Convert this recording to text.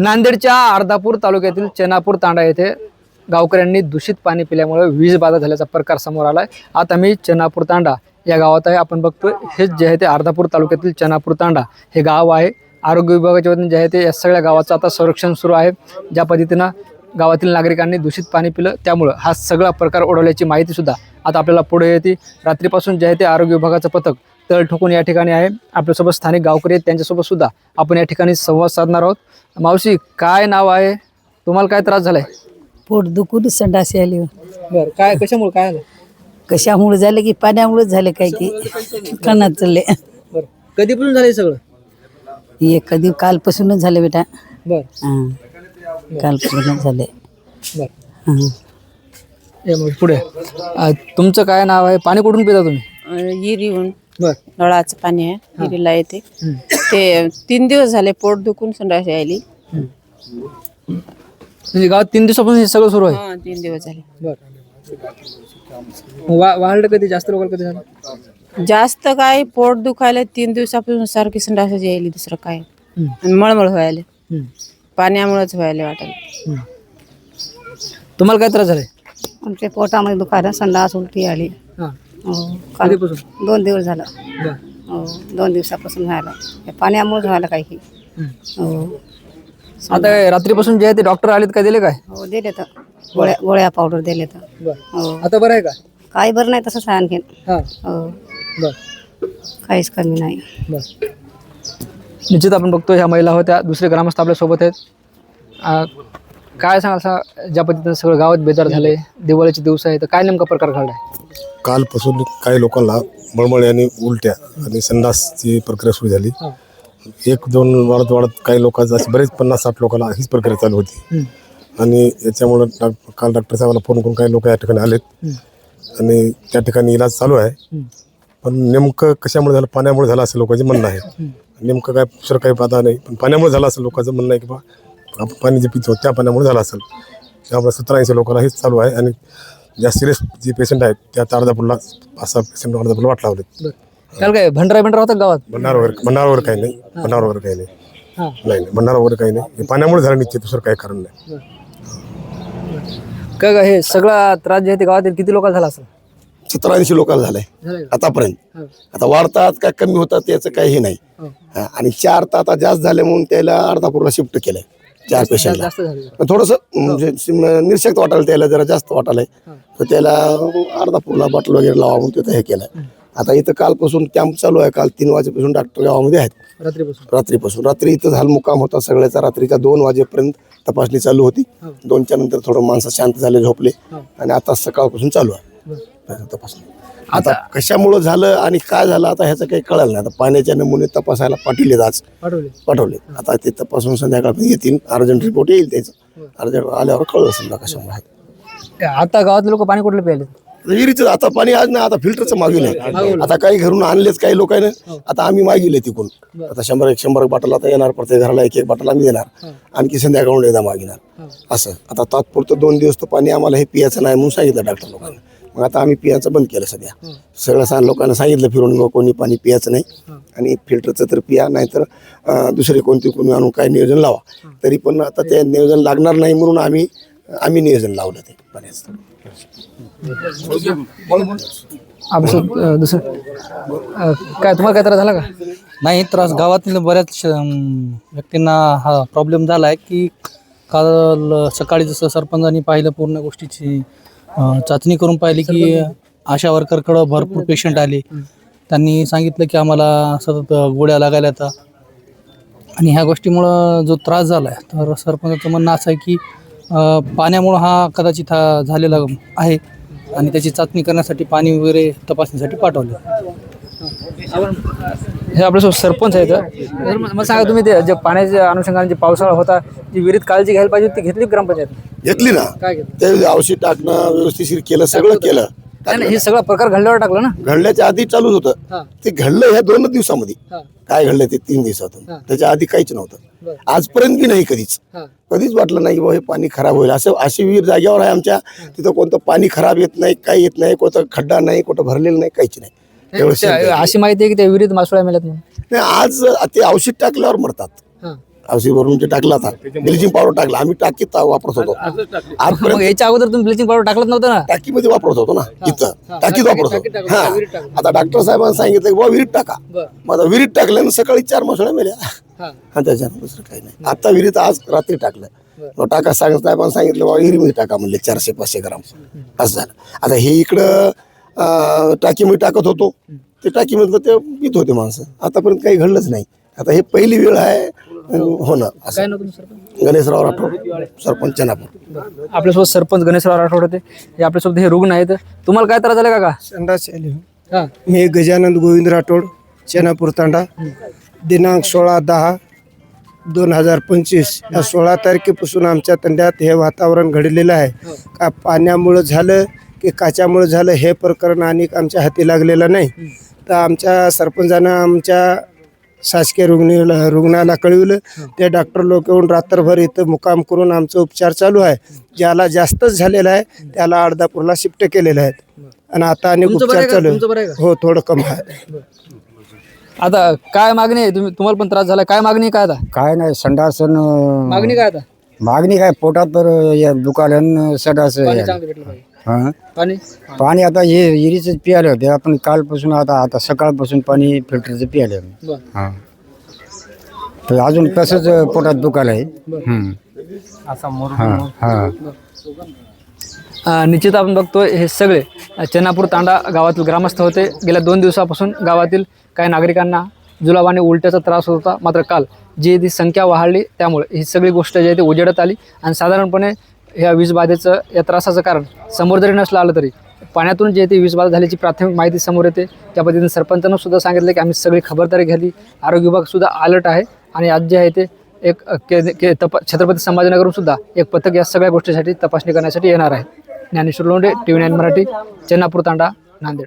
नांदेडच्या अर्धापूर तालुक्यातील चेनापूर तांडा येथे गावकऱ्यांनी दूषित पाणी पिल्यामुळे वीज बाधा झाल्याचा प्रकार समोर आला आहे आता मी चेनापूर तांडा या गावात आहे. आपण बघतोय हेच जे आहे ते अर्धापूर तालुक्यातील चेनापूर तांडा हे गाव आहे. आरोग्य विभागाच्या वतीने जे आहे ते या सगळ्या गावाचं आता संरक्षण सुरू आहे. ज्या पद्धतीनं गावातील नागरिकांनी दूषित पाणी पिलं त्यामुळं हा सगळा प्रकार ओढवल्याची माहितीसुद्धा आता आपल्याला पुढे येते. रात्रीपासून जे आहे ते आरोग्य विभागाचं पथक तळ ठोकून या ठिकाणी आहे. आपल्यासोबत स्थानिक गावकरी आहेत. त्यांच्यासोबत सुद्धा आपण या ठिकाणी संवाद साधणार आहोत. मावशी काय नाव आहे? तुम्हाला काय त्रास झालाय? पोट दुखून संडास आली बरं काय कशामुळे काय झालं? कशामुळे झालं की पाण्यामुळे झालं काय की? कानात चालले. बरं कधीपासून झालं हे सगळं? हे कधी कालपासूनच झालं बेटा. बरं. हां कालपासूनच झाले बरं. हां. ये मग पुढे. अं, तुमचं काय नाव आहे? पाणी कुठून पिता तुम्ही? हिरीहून. बरं. नळाचं पाणी आहे हिरीला येते. ते तीन दिवस झाले पोट दुखून संडास यायली. म्हणजे गावात तीन दिवसापासून हे सगळं सुरू आहे? हा तीन दिवस झाले. बरं. वा वाढलं कधी? जास्त लोकांना कधी झालं? जास्त काय पोट दुखायला तीन दिवसापासून सारखी संडास यायली दुसरं काय. हम्म. आणि मळमळ व्हायला. हम्म. पाण्यामुळेच व्हायला वाटायला. हम्म. तुम्हाला काय त्रास झालाय? आमच्या पोटामध्ये दुखायला संडास उलटी आली. हां. हो काल कधीपासून? दोन दिवस झालं. बरं. हो दोन दिवसापासून व्हायला हे पाण्यामुळे व्हायला काही. की. हो. आता काय रात्रीपासून जे आहे ते डॉक्टर आलेत काय दिले काय? हो दिले तर गोळ्या गोळ्या पावडर दिले तर बरं. हो. आता बरं आहे का? काही बरं नाही तसंच आहे आणखीन. हां. हो. बरं. काहीच कमी नाही. बरं. निश्चित आपण बघतो ह्या महिला होत्या. दुसरे ग्रामस्थ आपल्यासोबत आहेत. काय सांगाल सा ज्या पद्धतीनं सगळं गावात बेजार झाले दिवाळीचे दिवस आहे तर काय नेमका प्रकार घडलाय? कालपासून काही लोकांना मळमळ आणि उलट्या आणि संडासची प्रक्रिया सुरू झाली. एक दोन वाढत वाढत काही लोकांचं असे बरेच पन्नास साठ लोकांना हीच प्रक्रिया चालू होती. आणि याच्यामुळं डाक- काल डॉक्टर साहेबांना फोन करून काही लोक या ठिकाणी आलेत. आणि त्या ठिकाणी इलाज चालू आहे. पण नेमकं कशामुळे झालं पाण्यामुळे झालं असं लोकांचे म्हणणं आहे नेमकं काय दुसरं काही पता नाही पण पाण्यामुळे झालं असं लोकांचं म्हणणं आहे की बा आपण पाणी जे पितो त्या पाण्यामुळे झालं असेल त्यामुळे सतरा ऐंशी लोकांना हेच चालू आहे आणि ज्या सिरियस जे पेशंट आहेत त्या अर्धापूरला असा पेशंट अर्धापूरला वाट लावलेत. बरं. काल काय भंडारा भंडारा होता गावात? भंडार वगैरे भंडार वगैरे काही नाही. भंडार वगैरे काही नाही. हां. नाही नाही भंडार वगैरे काही नाही. हे पाण्यामुळे झालं निश्चित दुसरं काही कारण नाही. काय काय हे सगळा त्रास जे आहे ते गावातील किती लोकांना झाला असेल? सतरा ऐंशी लोकांना झालंय झालंय आतापर्यंत. हो. आता वाढतात काय कमी होतात याचं काही हे नाही. हो. हा, आणि चार तर आता जास्त झाले म्हणून त्याला अर्धापूरला शिफ्ट केलंय. चार पेशंटला. थोडंसं म्हणजे सिम- निर्शक्त वाटायला त्याला जरा जास्त वाटायलंय तर त्याला अर्धापूरला बॉटल वगैरे लावा म्हणून तिथं हे केलंय. आता इथं कालपासून कॅम्प चालू आहे. काल तीन वाजेपासून डॉक्टर गावामध्ये आहेत. रात्रीपासून. रात्रीपासून. रात्री इथं झालं मुक्काम होता. सगळ्याचा रात्रीच्या दोन वाजेपर्यंत तपासणी चालू होती. दोनच्या नंतर थोडं माणसं शांत झाले झोपले. आणि आता सकाळपासून चालू आहे. तपासणी. आता कशामुळं झालं आणि काय झालं आता ह्याचं काही कळलं नाही. आता पाण्याचे नमुने तपासायला पाठवलेत आज. पाठवले. पाठवले आता ते तपासून संध्याकाळपर्यंत येतील. अर्जंट रिपोर्ट येईल त्याचं. अर्जंट आल्यावर कळलं समजा कशामुळे आहे. आता गावातले लोक पाणी कुठले प्यायले विहिरीचं आता पाणी आज ना आता फिल्टरचं मागविलंय आता काही घरून आणलेच काही लोकांनी. आता आम्ही मागिले तिकून आता शंभर एक शंभर बाटल आता येणार प्रत्येक घराला एक एक बाटल आम्ही देणार. आणखी संध्याकाळून एकदा मागणार. असं. आता तात्पुरतं दोन दिवस तर पाणी आम्हाला हे पियाचं नाही म्हणून सांगितलं डॉक्टर लोकांना. मग आता आम्ही पियाचं बंद केलं सध्या. सगळं सा लोकांना सांगितलं फिरून बुवा कोणी पाणी पियाचं नाही. आणि फिल्टरचं तर पिया नाहीतर दुसरे कोणते कोणी आणून काय नियोजन लावा. तरी पण आता ते नियोजन लागणार नाही म्हणून आम्ही आम्ही नियोजन लावलं ते पाण्याचं अं, दुसरं? काय तुम्हाला काय त्रास झाला का? नाही त्रास गावातील बऱ्याच व्यक्तींना हा प्रॉब्लेम झाला आहे की काल सकाळी जसं सरपंचांनी पाहिलं पूर्ण गोष्टीची अं, चाचणी करून पाहिली की आशा वर्करकडं भरपूर पेशंट आले. त्यांनी सांगितलं की आम्हाला सतत गोळ्या लागायला येतात. आणि ह्या गोष्टीमुळं जो त्रास झाला आहे तर सरपंचाचं म्हणणं असं आहे की अं, पाण्यामुळं हा कदाचित हा झालेला आहे. आणि त्याची चाचणी करण्यासाठी पाणी वगैरे तपासणीसाठी पाठवलं. हे आपल्यासोबत सरपंच आहेत. तर म- मला सांगा तुम्ही ते जे पाण्याच्या अनुषंगाने जे पावसाळा होता जी विहिरीत काळजी घ्यायला पाहिजे होती ती घेतली ग्रामपंचायत? घेतली ना. काय घेतलं? ते औषध टाकणं व्यवस्थितशीर केलं सगळं केलं. नाही, नाही, हे सगळा प्रकार घडल्यावर टाकलं ना? घडल्याच्या आधी चालूच होतं. हा. ते घडलं ह्या दोनच दिवसामध्ये. हा. काय घडलं ते तीन दिवसातून. हा. त्याच्या आधी काहीच नव्हतं. आजपर्यंत बी नाही कधीच. हा. कधीच वाटलं नाही की बुवा हे पाणी खराब होईल. असं अशी विहीर जागेवर आहे आमच्या तिथं कोणतं पाणी खराब येत नाही काही येत नाही कोणतं खड्डा नाही कोणतं भरलेलं नाही काहीच नाही. त्या-. अशी माहिती आहे की त्या विहिरीत मासोळ्या मिळत म्हणून. नाही, आज ते औषध टाकल्यावर मरतात. हा. औषध भरून ते टाकलं आता. ब्लिचिंग पावडर टाकलं. आम्ही टाकीत वापरत होतो. मग याच्या अगोदर तुम्ही ब्लिचिंग पावडर टाकलंच नव्हतं ना? टाकीमध्ये वापरत होतो ना इथं. टाकीत वापरत टाकीत होतो हा. विहिरीत. आता डॉक्टर साहेबांनी सांगितलं की बाबा विहिरीत टाका. मग आता विहिरीत टाकल्यानं सकाळी चार मसळ्या मेल्या. हा. हा त्याच्यानं दुसरं काही नाही. आता विहिरीत आज रात्री टाकलं. मग टाका सांग साहेबांनी सांगितलं बाबा विहिरीमध्ये टाका म्हणले चारशे पाचशे ग्राम. असं झालं. आता हे इकडं टाकीमध्ये टाकत होतो. ते टाकीमधलं ते पित होते माणसं. आतापर्यंत काही घडलंच नाही. आता हे पहिली वेळ आहे. होणं असं. गणेशराव राठोड. सरपंच चनापूर आपल्यासोबत सरपंच गणेशराव राठोड होते. हे आपल्यासोबत हे रुग्ण आहेत. तुम्हाला काय त्रास झाला काका? संडास आली हा. मी गजानंद गोविंद राठोड चेनापूर तांडा. दिनांक सोळा दहा दोन हजार पंचवीस. या सोळा तारखेपासून आमच्या तंड्यात हे वातावरण घडलेलं आहे. का पाण्यामुळं झालं की काच्यामुळं झालं हे प्रकरण आणि आमच्या हाती लागलेलं नाही. तर आमच्या सरपंचानं आमच्या शासकीय रुग्णाला रुग्णाला कळविलं. ते डॉक्टर लोक येऊन रात्रभर इथं मुकाम करून आमचं उपचार चालू आहे. ज्याला जास्तच झालेला आहे त्याला अर्धापूरला शिफ्ट केलेलं आहे. आणि आता अनेक उपचार? चालू आहे. हो थोडं कमी आहे. आता काय मागणी आहे? तुम्ही तुम्हाला पण त्रास झाला. काय मागणी आहे काय आता? काय नाही संडासन मागणी काय आता? मागणी काय? पोटात तर या दुकान संडास पाणी चांगलं भेटलं पाहिजे. हा? पाणी? पाणी आता हे विहिरीच पियाले होते. आपण कालपासून आता आता सकाळपासून पाणी फिल्टरचं बरं. हा. तर अजून तसंच पोटात दुखायला आहे. हम्म. हा हा. अ, निश्चित आपण बघतोय हे सगळे चेनापूर तांडा गावातील ग्रामस्थ होते. गेल्या दोन दिवसापासून गावातील काही नागरिकांना जुलाब आणि उलट्याचा त्रास होत होता. मात्र काल जी ती संख्या वाढली त्यामुळे ही सगळी गोष्ट जी आहे ती उजेडत आली. आणि साधारणपणे ह्या वीजबाधेचं या त्रासाचं कारण समोर जरी नसलं आलं तरी पाण्यातून जे आहे ती वीजबाधा झाल्याची प्राथमिक माहिती समोर येते. त्या पद्धतीने सरपंचांना सुद्धा सांगितलं की आम्ही सगळी खबरदारी घेतली आरोग्य विभागसुद्धा अलर्ट आहे. आणि आज जे आहे ते एक के के तप छत्रपती संभाजीनगरहून सुद्धा एक पथक या सगळ्या गोष्टीसाठी तपासणी करण्यासाठी येणार आहे. Dnyaneshwar Londe T V nine Marathi Chennapur Tanda Nanded.